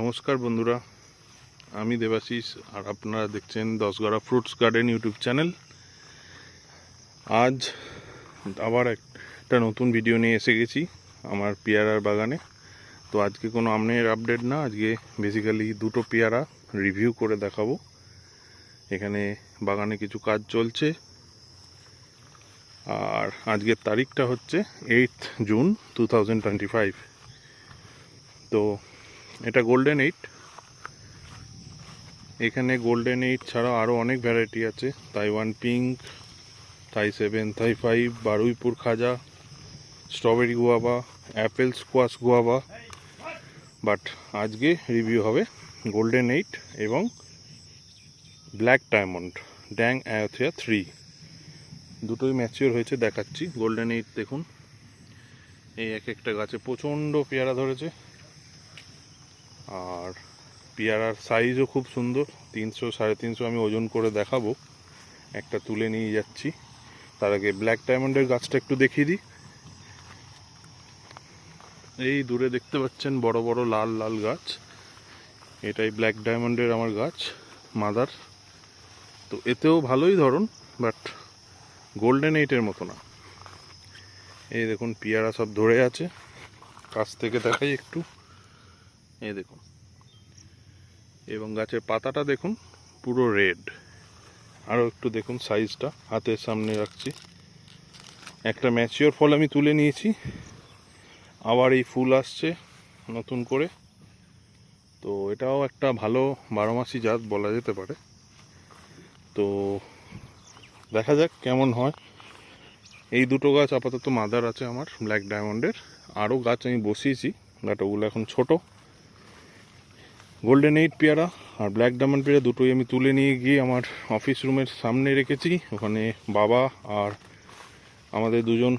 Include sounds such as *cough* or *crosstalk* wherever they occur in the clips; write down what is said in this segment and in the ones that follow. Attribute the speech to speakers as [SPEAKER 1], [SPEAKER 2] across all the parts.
[SPEAKER 1] নমস্কার বন্ধুরা, আমি দেবাশিস আর আপনারা দেখছেন Dashghara fruits garden YouTube channel. আজ আবার একটা নতুন ভিডিও নিয়ে এসে গেছি আমার পেয়ারার বাগানে। তো আজকে কোনো আমনের আপডেট না, আজকে বেসিক্যালি দুটো পেয়ারা রিভিউ করে দেখাবো। এখানে বাগানে কিছু কাজ চলছে। আর আজকের তারিখটা হচ্ছে এইট জুন টু তো এটা গোল্ডেন এইট এখানে গোল্ডেন এইট ছাড়া আরও অনেক ভ্যারাইটি আছে। Taiwan pink Thai seven Thai five Baruipur Khaja strawberry guava apple squash guava but আজকে রিভিউ হবে গোল্ডেন এইট এবং ব্ল্যাক ডায়মন্ড ড্যাং অ্যাথিয়া থ্রি দুটোই ম্যাচিওর হয়েছে, দেখাচ্ছি। গোল্ডেন এইট দেখুন। এই এক একটা গাছে প্রচণ্ড পেয়ারা ধরেছে। পেয়ারার সাইজও খুব সুন্দর। তিনশো, সাড়ে তিনশো আমি ওজন করে দেখাবো। একটা তুলে নিয়ে যাচ্ছি। তার আগে ব্ল্যাক ডায়মন্ডের গাছটা একটু দেখিয়ে দিই। এই দূরে দেখতে পাচ্ছেন বড় বড় লাল লাল গাছ। এটাই ব্ল্যাক ডায়মন্ডের আমার গাছ, মাদার। তো এতেও ভালোই ধরুন বাট গোল্ডেন এইটের মতো না। এই দেখুন, পেয়ারা সব ধরে আছে। কাছ থেকে দেখাই একটু। এই দেখুন। এবং গাছের পাতাটা দেখুন, পুরো রেড। আরও একটু দেখুন সাইজটা, হাতের সামনে রাখছি। একটা ম্যাচিওর ফল আমি তুলে নিয়েছি। আবার এই ফুল আসছে নতুন করে। তো এটাও একটা ভালো বারো মাসি জাত বলা যেতে পারে। তো দেখা যাক কেমন হয়। এই দুটো গাছ আপাতত মাদার আছে আমার, ব্ল্যাক ডায়মন্ডের। আরও গাছ আমি বসিয়েছি, বাট ওগুলো এখন ছোটো। গোল্ডেন এইট পেয়ারা আর ব্ল্যাক ডায়মন্ড পেয়ারা দুটোই আমি তুলে নিয়ে গিয়ে আমার অফিস রুমের সামনে রেখেছি। ওখানে বাবা আর আমাদের দুজন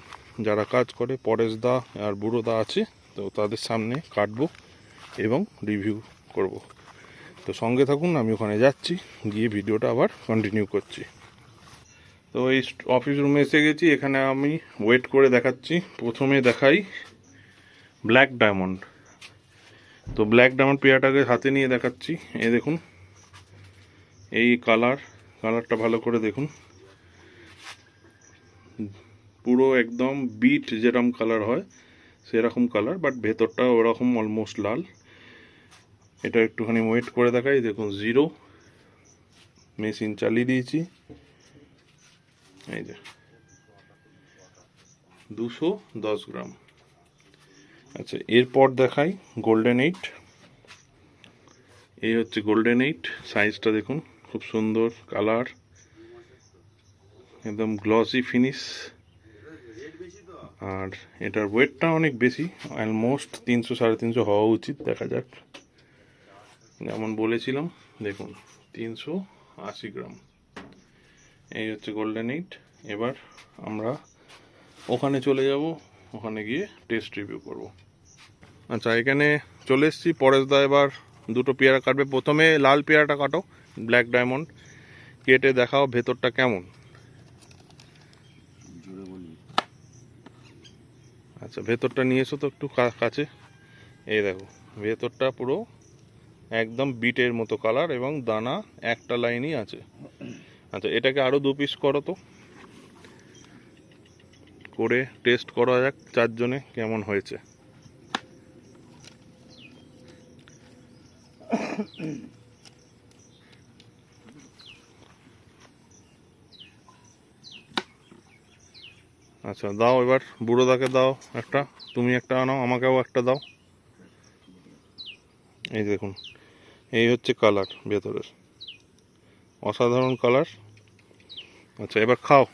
[SPEAKER 1] যারা কাজ করে, পরেশ দা আর বুড়ো দা আছে, তো তাদের সামনে কাটবো এবং রিভিউ করব। তো সঙ্গে থাকুন, আমি ওখানে যাচ্ছি, গিয়ে ভিডিওটা আবার কন্টিনিউ করছি। তো এই অফিস রুমে এসে গেছি, এখানে আমি ওয়েট করে দেখাচ্ছি। প্রথমে দেখাই ব্ল্যাক ডায়মন্ড তো ব্ল্যাক ডায়মন্ড পেয়ারটাকে হাতে নিয়ে দেখাচ্ছি। এই দেখুন, এই কালার কালারটা ভালো করে দেখুন। পুরো একদম বিট যেরকম কালার হয়, সেরকম কালার বাট ভেতরটা ওরকম অলমোস্ট লাল। এটা একটুখানি ওয়েট করে দেখাই। দেখুন জিরো মেশিন চালিয়ে দিয়েছি। এই যে, দুশো দশ গ্রাম। আচ্ছা এরপর দেখাই গোল্ডেন এইট এই হচ্ছে গোল্ডেন এইট সাইজটা দেখুন, খুব সুন্দর কালার একদম গ্লসি ফিনিশ আর এটার ওয়েটটা অনেক বেশি অলমোস্ট তিনশো, সাড়ে তিনশো হওয়া উচিত, দেখা যাক। যেমন বলেছিলাম, দেখুন, তিনশো আশি গ্রাম। এই হচ্ছে গোল্ডেন এইট এবার আমরা ওখানে চলে যাব ওখানে গিয়ে টেস্ট রিভিউ করব। আচ্ছা এখানে চলে এসেছি পরেশ দা এবার দুটো পেয়ারা কাটবে। প্রথমে লাল পেয়ারাটা কাটো ব্ল্যাক ডায়মন্ড কেটে দেখাও ভেতরটা কেমন। আচ্ছা ভেতরটা নিয়ে এসো তো একটু কাছে। এই দেখো ভেতরটা পুরো একদম বিটের মতো কালার এবং দানা একটা লাইনই আছে। আচ্ছা এটাকে আরও দু পিস করো তো। করে টেস্ট করা যাক চারজনে কেমন হয়েছে। আচ্ছা দাও এবার, বুড়োদাকে দাও একটা, তুমি একটা আনাও, আমাকেও একটা দাও। এই দেখুন, এই হচ্ছে কালার ভেতরের, অসাধারণ কালার আচ্ছা এবার খাও।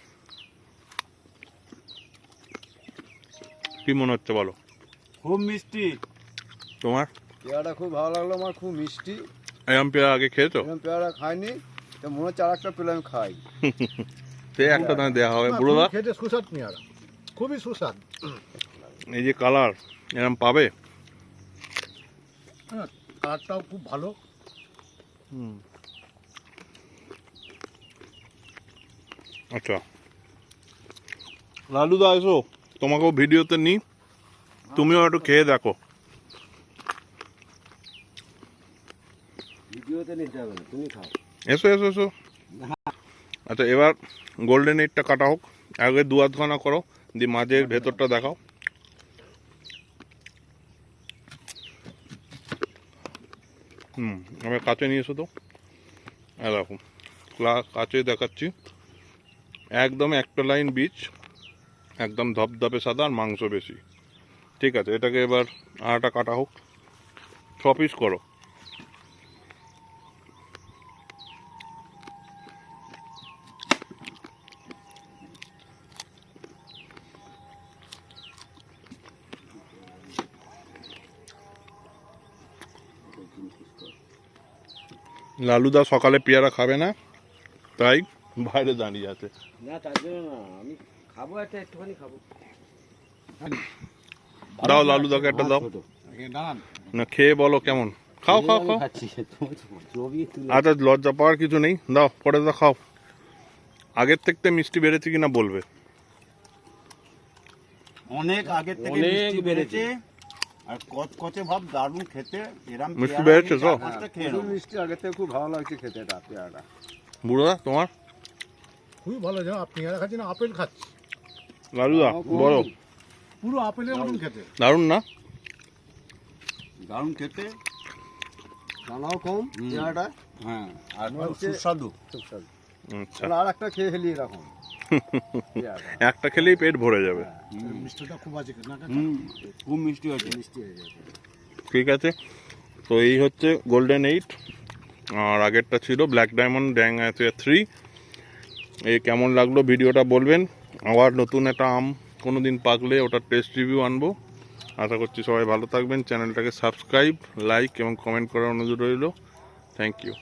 [SPEAKER 1] কি মনে হচ্ছে বলো?
[SPEAKER 2] খুব মিষ্টি।
[SPEAKER 1] তোমার?
[SPEAKER 2] পেয়ারাটা খুব ভালো লাগল আমার খুব মিষ্টি।
[SPEAKER 1] এরম পেয়ারা আগে খেয়েছো
[SPEAKER 2] এরকম পেয়ারা খাইনি তো মনে হচ্ছে আর একটা পেলে আমি খাই। *laughs*
[SPEAKER 1] সে একটা তোমায় দেওয়া হবে বুড়োদা
[SPEAKER 3] খেতে সুস্বাদ পেয়ারা। খুবই সুস্বাদ।
[SPEAKER 1] এই যে কালার এরম পাবে?
[SPEAKER 3] হ্যাঁ কালারটাও খুব ভালো।
[SPEAKER 1] আচ্ছা। লালুদা এসো। তোমাকেও ভিডিওতে নিই তুমিও একটু খেয়ে দেখো। এসো এসো এসো। আচ্ছা এবার গোল্ডেন এইটটা কাটা হোক। আগে দু আধখানা করো দিয়ে মাঝের ভেতরটা দেখাও। হুম আমি কাছে নিয়ে এসো তো। এরকম কাছে দেখাচ্ছি। একদম একটা লাইন বীজ। একদম ধপধপে সাদা আর মাংস বেশি। ঠিক আছে, এটাকে এবার আটা কাটা হোক। ছ পিস করো। লালুদা সকালে পেয়ারা খাবে না, তাই বাইরে দাঁড়িয়ে আছে।
[SPEAKER 2] না, তার জন্য না, আমি খাব একটা একটুখানি খাব।
[SPEAKER 1] দাও লালুদাকে একটা দাও। না খেয়ে বলো কেমন। খাও খাও খাও। আচ্ছা লজ্জা পাওয়ার কিছু নেই। দাও পরে দাও খাও। আগের থেকে মিষ্টি বেড়েছে কিনা বলবে।
[SPEAKER 4] অনেক আগের থেকে মিষ্টি
[SPEAKER 2] বেড়েছে।
[SPEAKER 4] আর কচকচে ভাব দারুণ খেতে। এরম
[SPEAKER 1] মিষ্টি বেড়েছে তো?
[SPEAKER 2] মিষ্টি আগে থেকে খুব ভালো লাগছে খেতে এটা
[SPEAKER 1] বুড়োদা তোমার?
[SPEAKER 3] খুবই ভালো যেন পেয়ারা খাচ্ছি না আপেল খাচ্ছি।
[SPEAKER 1] লালুদা
[SPEAKER 3] পুরো আপেলের মতন খেতে।
[SPEAKER 1] দারুণ না?
[SPEAKER 4] দারুণ খেতে।
[SPEAKER 2] দানাও কম পেয়ারাটা।
[SPEAKER 4] হ্যাঁ আর সুস্বাদু।
[SPEAKER 2] সুস্বাদু।
[SPEAKER 1] আচ্ছা।
[SPEAKER 2] আর একটা খেয়ে এরকম পেয়ারাটা *laughs*
[SPEAKER 1] একটা খেলেই পেট ভরে যাবে।
[SPEAKER 3] মিষ্টিটা খুব আছে না
[SPEAKER 4] খুব
[SPEAKER 2] মিষ্টি হয়ে যাবে
[SPEAKER 1] ঠিক আছে। তো এই হচ্ছে গোল্ডেন এইট আর আগেরটা ছিল ব্ল্যাক ডায়মন্ড ড্যাং আছে থ্রি এই কেমন লাগল ভিডিওটা বলবেন? আবার নতুন একটা আম কোনো দিন পাকলে ওটার টেস্ট রিভিউ আনব। আশা করছি সবাই ভালো থাকবেন। চ্যানেলটাকে সাবস্ক্রাইব লাইক এবং কমেন্ট করার অনুরোধ রইল। Thank you